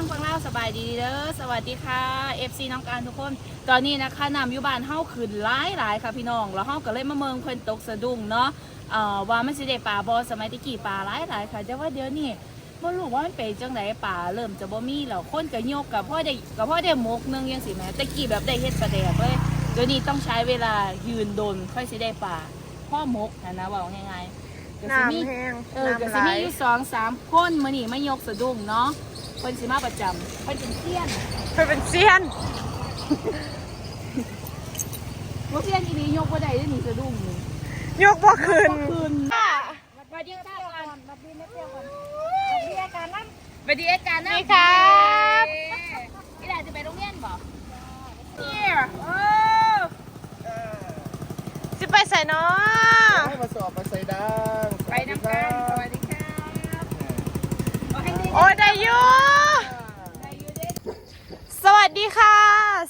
สบายดีเด้อสวัสดีค่ะ FC น้องการทุกคน ตอนนี้นะคะน้ำอยู่บ้านเฮาขึ้นหลายหลายค่ะพี่น้อง แล้วเฮาก็เลยมาเมืองเพิ่นตกสะดุ้งเนาะเอ่อว่ามันสิได้ปลาบ่สมัยตะกี้ปลาหลายหลายค่ะแต่ว่าเดี๋ยวนี้บ่รู้ว่ามันเป็นจังไดปลาเริ่มจะบ่มีแล้วคนก็ยกกับพ่อได้กับพ่อได้หมกหนึงจังซี่แหมตะกี้แบบได้เฮ็ดปลาแดกเลยเดี๋ยวนี้ต้องใช้เวลายืนดนค่อยสิได้ปลาพ่อหมกนะนะเว่าง่ายๆก็สิมีน้ำแห้งเออก็น้ำสิไหลมีอยู่สองสามคนมื้อนี้มายกสะดุ้งเนาะ เพิ่นสิมาประจำเพิ่นเป็นเซียนเพื่อเป็นเซียนบ่เซียนอีนี้ยกบ่ได้เด้อนี่สะดุ้งนี่ยกบ่คืนคืนค่ะสวัสดีค่ะก่อนมาดีไม่เที่ยวกันมาดีอาการนั่นสวัสดีอาจารย์นะนี่ครับนี่แหละจะไปโรงเรียนบ่เนี่ยโอ้จะไปใส่เนาะให้มาสอบมาใส่ดังไปนำกันสวัสดีครับโอเคดีโอ้ได้อยู่ได้อยู่เด้ส วัสดีค่ะ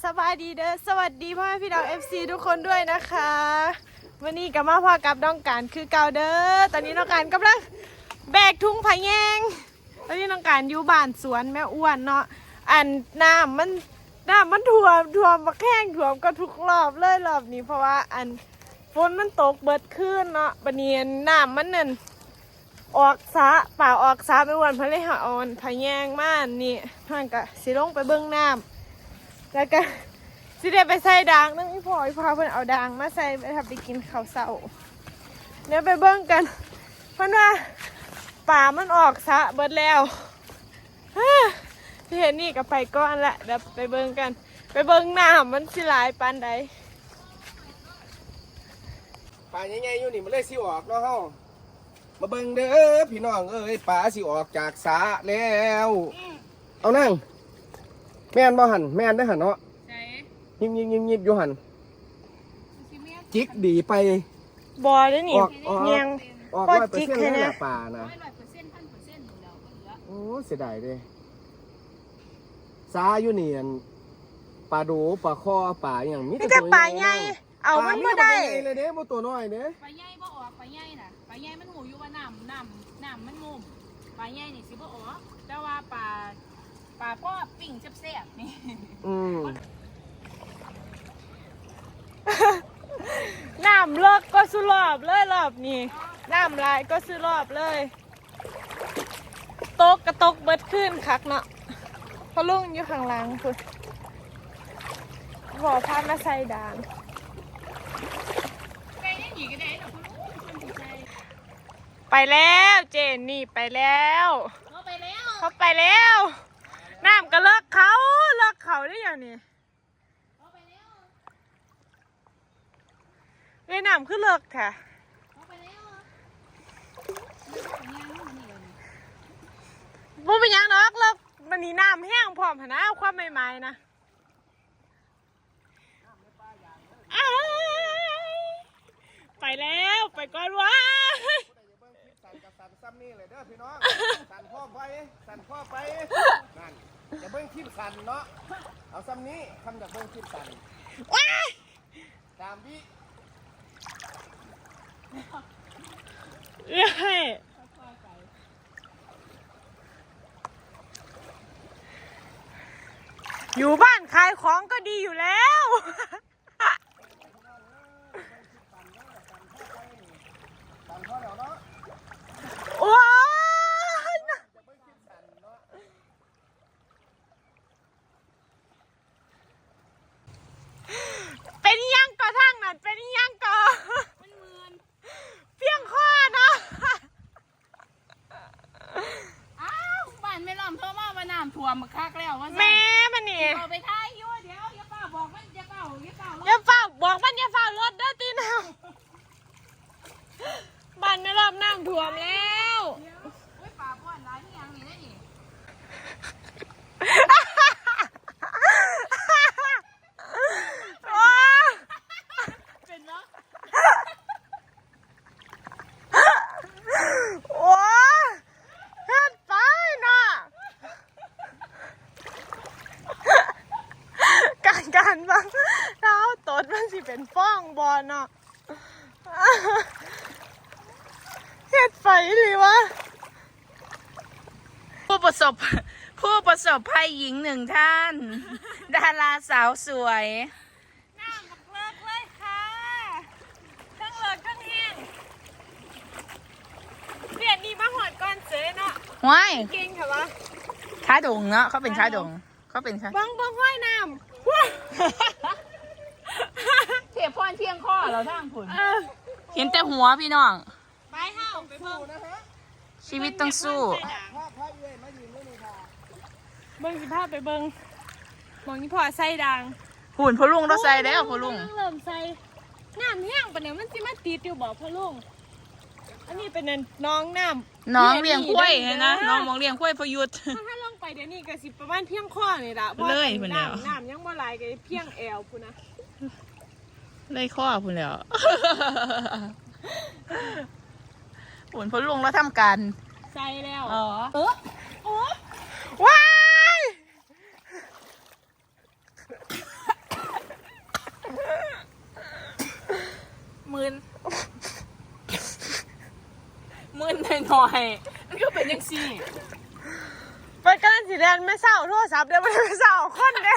สบายดีเด้อสวัสดีพ่อแม่พี่น้อง FC ทุกคนด้วยนะคะ วันนี้กับมาพอกับน้องการคือเก่าเด้อตอนนี้น้องการกำลังแบกทุ่งผาแยงตอนนี้น้องการอยู่บ้านสวนแม่อ้วนเนาะอันน้ำมันน้ำมันท่วมท่วมมาแข้งท่วมก็ทุกรอบเลยรอบนี้เพราะว่าอันฝนมันตกเบิดขึ้นเนาะบันเนียนน้ำมันนั่นออกสระป่าออกสระไม่อ้วนพระเลหาออนผาแยงมากนี่ท่านก็สิลงไปเบื้องน้ำ แล้วก็สิได้ไปใส่ด่างนึงอีพออีพอเพิ่นเอาด่างมาใส่ไปทำไปกินข้าวเสาเนี่ยวไปเบิ่งกันเพิ่นว่าป่ามันออกสะเบิดแล้วที่เห็นนี่ก็ไปก้อนละเดี๋ยวไปเบิ่งกัน ไปเบิ่งน้ำมันสิหลายปานใดป่าใหญ่ๆอยู่นี่มันเลยสิออกเนาะเฮามาเบิ่งเด้อพี่น้องเอ้ยป่าสิออกจากสาแล้ว เอานั่ง แม่นบ่หันแม่นได้อหันเนาะใช่ยิบยิบยิบยิบอยู่หันสิเมียจิกดีไป บอได้นี่ออกออก เงียง ออกบ่ร้อยเปอจิร์กเซ็นต์ให้เลยนะ นะป่านะ ร้อยร้อยเปอร์เซ็นต์พันเปอร์เซ็นต์อยู่แล้วก็เหลือโอ้เสียดายเด้สาอยู่นี่อันปลาดูปลาคอปลาอหย่างมีนี่แต่ตัวป่าใหญ่ เอามันบ่ได้ ปลามีแต่ตัวใหญ่เลยเด้บ่ตัวน้อยเด้ปลาใหญ่บ่ออกปลาใหญ่น่ะปลาใหญ่มันหูอยู่ว่าน้ำน้ำน้ำมันงุ่มปลาใหญ่นี่สิบ่ออกแต่ว่าปลา ปลาก็ปิ้งแซ่บๆนี่อืมน้ำเลิกก็สุรอบเลยรอบนี้น้ำลายก็สุรอบเลยตกกระตกเบิดขึ้นคักเนาะพอลุงอยู่ข้างหลังคุณขอพามาใส่ดางไปได้หนีก็ได้หรอกคุณลูกคนดีใจไปแล้วเจนนี่ไปแล้ว เขาไปแล้ว เขาไปแล้ว น้ำก็เลิกเขาเลิกเขาได้อยังนี่เขาไปแล้วเอ้ยน้ำคือเลิกแท้เขาไปแล้วนี่ของยางนี่มันนี่เลยนี่บ่เป็นหยังเนาะเลิกมันนี่น้ำแห้งพร้อมหนนะความใหม่ๆนะอ้ายไปแล้วไปก่อนวะ ซ้ำนี่เลยเด้อพี่น้อง สั่นพ่อไป สั่นพ่อไป นั่นอย่าเบิ่งคลิปสั่นเนาะ เอาซ้ำนี้คำอย่าเบิ่งคลิปสั่นตามวิเอ้ยอยู่บ้านขายของก็ดีอยู่แล้ว สั่นพ่อแล้วเนาะ ว้าย อย่าเบิ่งคลิปสั่นเนาะ เป็นยังก่อทางนั้นเป็นยังก่อ มันเหมือน เพียงข้อเนาะ อ้าวบ้านไม่ล้อมเพิ่มมา ว่าน้ำท่วมมาคักแล้วว่าแม่มันนี่เอาไปท้ายอยู่เดี๋ยวอย่าเป้าบอกมันอย่าเป้าอย่าเป้าอย่าเฝ้าบอกมันอย่าเฝ้ารถเด้อตีน้ำบ้านไม่รอบน้ำท่วมแล้ว เดี๋ยวอุ้ยป่าป้อนร้ายที่ยังนี่ได้นี่ ว้า เป็นเนาะ ว้าเฮ็ดไปเนาะการการบ้างเท้าตดมันสิ เป็นฟ้องบอลเนาะเฮ็ดไปหรือวะผู้บประสบผู้ประสบภัยหญิงหนึ่งท่าน ดาราสาวสวย น้ำบักเลิกเลยค่ะทั้งเลิกทั้งแห้งเปลี่ยนนี่มาหอดก่อนเจ๊เนาะว้ายเก่งค่ะวะช้าดงเนาะเขาเป็นช้าดงเขาเป็นช้าบังบังห้อยน้ำ ว้าเทียบพอนเพียงข้อเราทั้งผุนเออเห็นแต่หัวพี่น้อง ไปเฮาไปเบิ่งนะฮะชีวิตต้องสู้ภาพภาพเอ้ยมายืนไม่มีค่ะเบิ่งสิพาไปเบิ่งมองนี่พอใส่ดังหุ่นพ่อลุงเราใส่แล้วพ่อลุงเริ่มใส่น้ำแห้งปะเนี่ยมันสิมาติดอยู่บ่พ่อลุงอันนี้เป็นน้องน้ำน้องเลี้ยงกล้วยเห็นนะน้องมองเลี้ยงกล้วยพยุทธถ้าถ้าลงไปเดี๋ยวนี้ก็สิประมาณเพียงข้อนี่ล่ะพราะเลยพุ่นแล้วน้ำน้ำยังบ่หลายก็เพียงแอวพุ่นนะ เลยข้อพุ่นแล้วหุ่นพ่อลุงเราทำการใส่แล้วอ๋อเออโอ้ว้ายมืนมืนหน่อยๆมันก็เป็นยังซี่เปิดการสีแดงไม่เศร้าโทรศัพท์เดี๋ยวมันไม่เศร้าคนเด้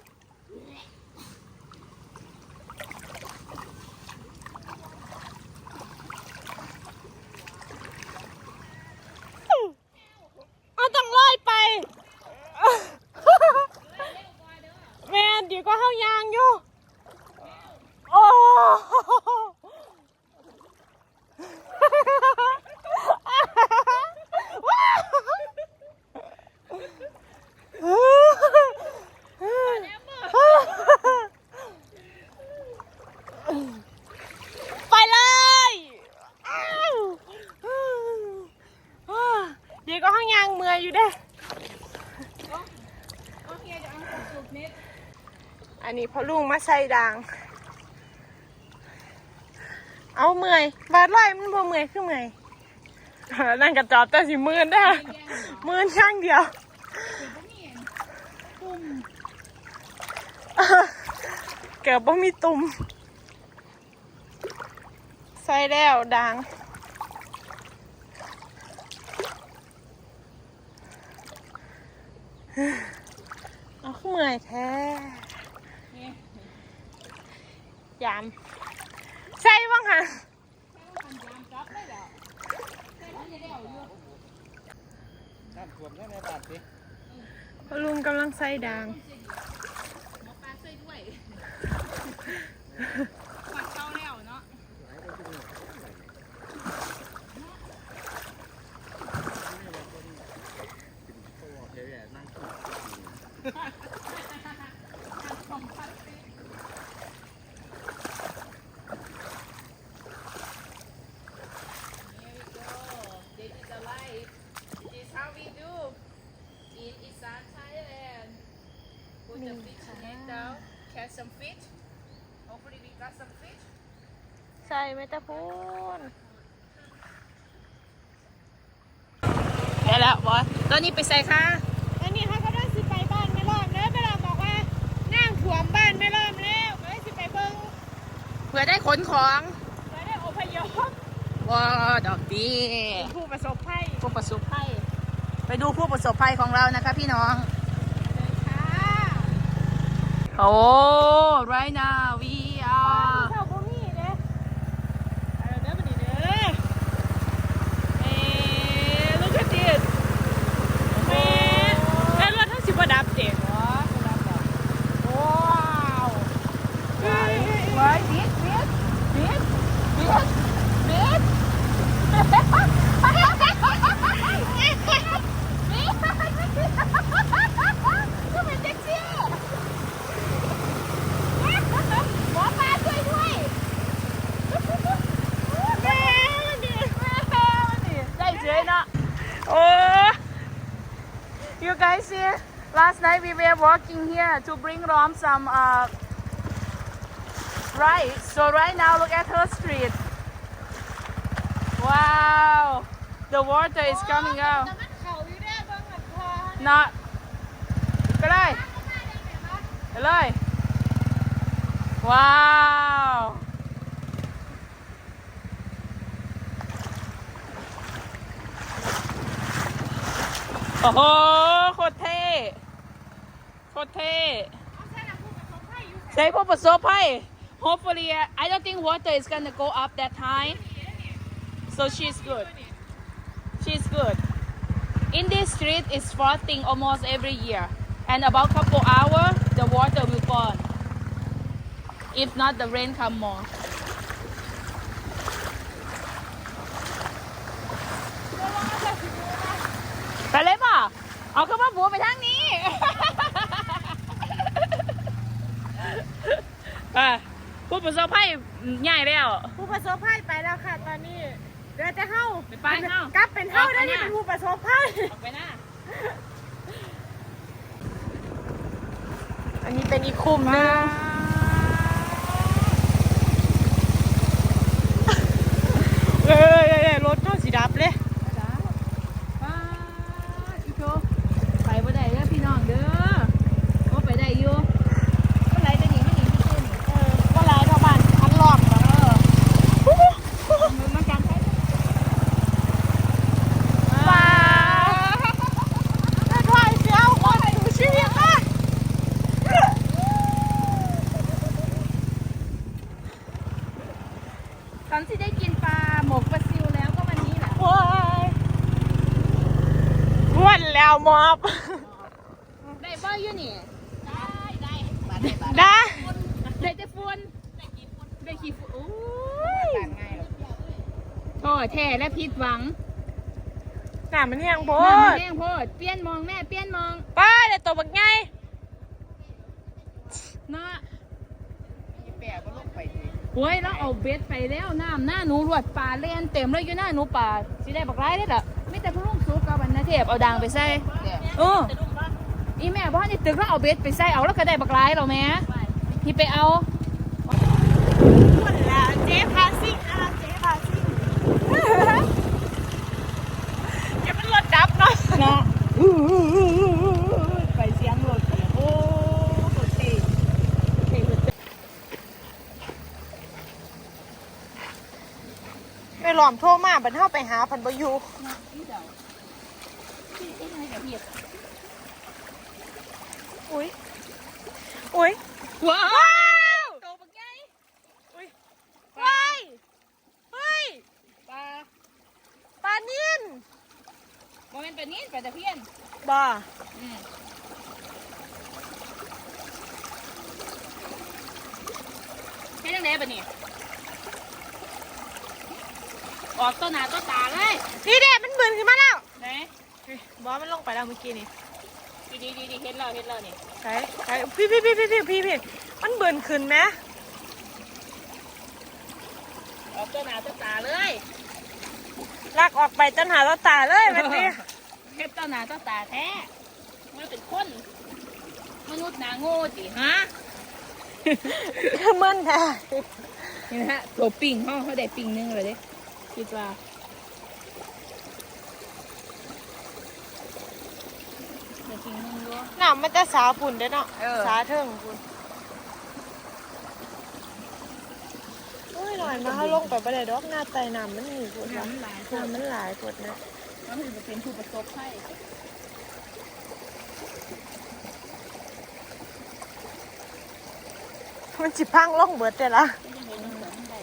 ลุงมาใส่ดังเอาเมื่อย บาดไล่มันบ่เมื่อยคือเมื่อยนั่นกระจอบแต่สิมื่นได้มื่นช่างเดียวเกือบบ่มีตุ่มใส่แล้วดังเอาขึ้นเมื่อยแท้ ยาม ใส่บ้างค่ะน้ำท่วมแค่ในบาทสิลุงกำลังใส่ดัง This Put the fish net down, catch some fish. Hopefully we got some fish. ใส่ไม่ตะพูนได้แล้วบอสตอนนี้ไปใส่ค่ะอันนี้เขาก็ได้สิไปบ้านไม่รอดแล้วไปรอบอกว่านั่งถ่วมบ้านไม่รอดแล้วก็ได้สิไปเบิ้งเพื่อได้ขนของไปได้อพยพว้าดอกดีผู้ประสบภัยผู้ประสบภัยไปดูผู้ประสบภัยของเรานะคะพี่น้องค่ะ โอ้ right now we are Working here to bring Rom some uh, rice. So right now, look at her street. Wow, the water is coming oh, out. Not. ก็ได้ไปเลยว้าว โอ้โห ตรเท่ใช้พวกประสบภัย hopefully I don't think water is gonna go up that high so she's good she's good in this street is flooding almost every year and about couple hour the water will gone if not the rain come more ไปเลยป่ะ เอา ขึ้นมาบัวไปทางนี้ไปพูดประสบภัยง่ายแล้ว ผู้ประสบภัยไปแล้วค่ะ ตอนนี้เหลือแต่เฮาไปไปเฮ้ากลับเป็นเฮาได้นี่ออกไปนะเป็นผู้ประสบภัย ออกไปหน้าอันนี้เป็นอีกคุมหนึงเอ้ยเอ้ยเอ้ยรถก็สีดับเลย ป้าอีโชไปบ่ได้เด้อพี่น้องเด้อก็ไปได้อยู่ก็ไหลจะหนีไม่หนีไม่ขึ้น เออก็ร้ายเท่าบ้านพันรอบแล้ว มันมันการใช้ ป้าถ้าถอยเสียวคนให้ดูชีวิตนะ ตอนที่ได้กินปลาหมกปลาซิวแล้วก็วันนี้แหละโอ้ยอ้วนแล้วมอบ ได้บ่อยู่นี่ได้ได้ ได้ได้แต่ฝุ่นได้ขี้ฝุ่นโอ้ยโอ้แท้และผิดหวังหนามันเฮียงโพน้ำมันดแห้งโพดเปลี่ยนมองแม่เปลี่ยนมอง ป้าเดี๋ยวตัวบักไงเนาะ โอ้ยแล้วเอาเบ็ดไปแล้วน้ำหน้าหนูรวดปลาเล่นเต็มเลยอยู่หน้าหนูปลาสิได้บักไร้ได้ล่ะไม่แต่ผู้ลุงสุกกับวันนาเทพเอาดังไปใส่เอออีแม่บ้านนี่ตึกแล้วเอาเบ็ดไปใส่เอาแล้วก็ได้บักไร้เราแม่พี่ไปเอาหมดแล้วเจ๊พาซิ่งนะคะเจ๊พาซิ่งอย่าเป็นรถดับเนาะเนาะไปเสียงรถโอ้โหเท่เท่สุด ไปหลอมโทรมาบันเท่าไปหาพันบอยูนะพี่เดาพี่เอ็งไงกับพี่อุ้ย อุ้ย ว้าวโตปักไงอุ้ยว้ายเฮ้ยปลาปลานิ่นโมเมนต์เป็นนี้เป็นตะเพียนบ่าอืมให้ยังไงปะนี่ ออกตัวหนาตัวตาเลยนี่เด็มันบืนขึ้นมาแล้วไหนเฮ้ยบอสมันลงไปแล้วเมื่อกี้นี่ดีดีดีดีเห็นแล้วเห็นแล้วนี่ใช่ใช่พี่พี่พี่พี่พี่พี่พี่มันบืนขึ้นไหมออกตัวหนาตัวตาเลยลากออกไปจนหาเราตาเลยแบบนี้เฮ็ดตัวหนาตัวตาแท้มันเป็นคนมนุษย์หนาโง่จิฮะมันแท้นี่นะฮะตัวปิ่งเขาเขาได้ปิ่งหนึงเลยเด้ คิดว่าได้ปิ่งหนึงด้วยน้ำมันจะสาปุ่นเด้อเนาะเออ สาเทิงปุ่นโอ้ยหน่อยมาเขาลงไปบ่ได้ดอกหน้าไตน้ำมันหนีปุ่นวะน้ำหลายคนน้ำมันหลายปุ่นนะมันจะเป็นผู้ประสบภัยมันจิพังลงเบิดแต่ละ ก็ยังเห็นมันเหมือนได้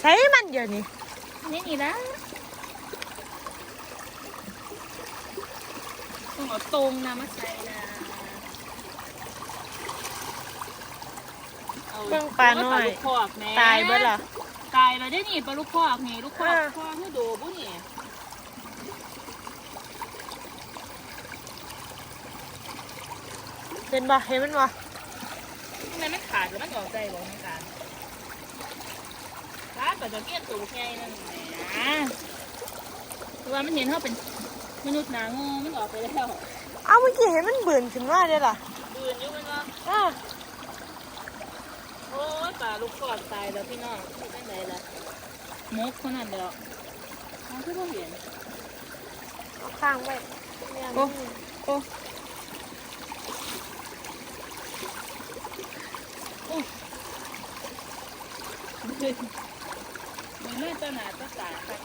ใช้มันเดี๋ยวนี้นี่นี่นะต้องเอาตรงนะมาใส่นะอเบิ่งปลาหน่อยปลาลูกคอกแหม่ตายเบิดเหรอตายแล้วได้นี่ปลาลูกคอกนี่ลูกคอกเออคอกคือโดบุนี่เห็นบ่เห็นมันบ่ทำไมมันขาดหรือมันออกใจบอกน้องการ ขาปลาตะเกียบตัวใหญ่นั่นแหละคือว่ามันเห็นเขาเป็นมนุษย์หนางูมันออกไปแล้วเอาเมื่อกี้เห็นมันเบิ่นขึ้นมาเด้อล่ะบืนอยู่มันว่าอ้าโอ้ยปลาลูกคอกตายแล้วพี่น้องที่ตั้งไหนล่ะมกคนนั้นเดียวน้องที่พ่เห็นเอาข้างไว้เนี่ยโอ้โอ้ มันไม่ต้นหนาต้นตาค่ะ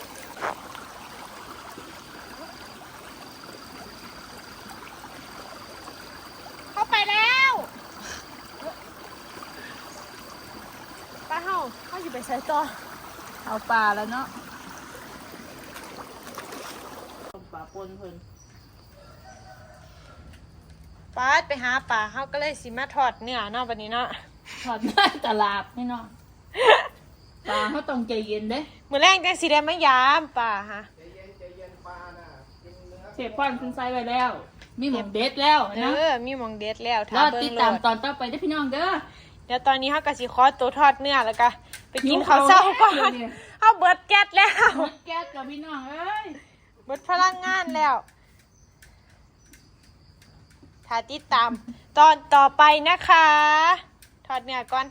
เข้าไปแล้วป้าเฮาเฮาอยู่ไปใส่ต่อเอาปลาแล้วเนาะต้มปลาปนเพิ่นป้าดไปหาป่าเฮาก็เลยสิมาทอดเนื้อเนาะบัดนี้เนาะถอดหน้าตลาดไม่เนาะ ปลาเขาต้องใจเย็นเด้มื้อแรงจังสิได้มายามป่าฮะใจเย็นใจเย็นปลาน่ะกินเนื้อเสียป้อนขึ้นไซไว้แล้ว มีหมองเด็ดแล้วเอนะอมีหมองเด็ดแล้วรถ้าอเบิ่ติดงโหลตามดตอนต่อไปได้อพี่น้องเด้อ เดี๋ยวตอนนี้เฮาก็สิขอตัวทอดเนื้อแล้วก็ไปกินข้าวเช้าก่อนเฮาเบิดแก๊สแล้ว หมดแก๊สกับพี่น้องเอ้ย เบิดพลังงานแล้วถ้าติดตามตอนต่อไปนะคะ ทอดเนื้อก่อน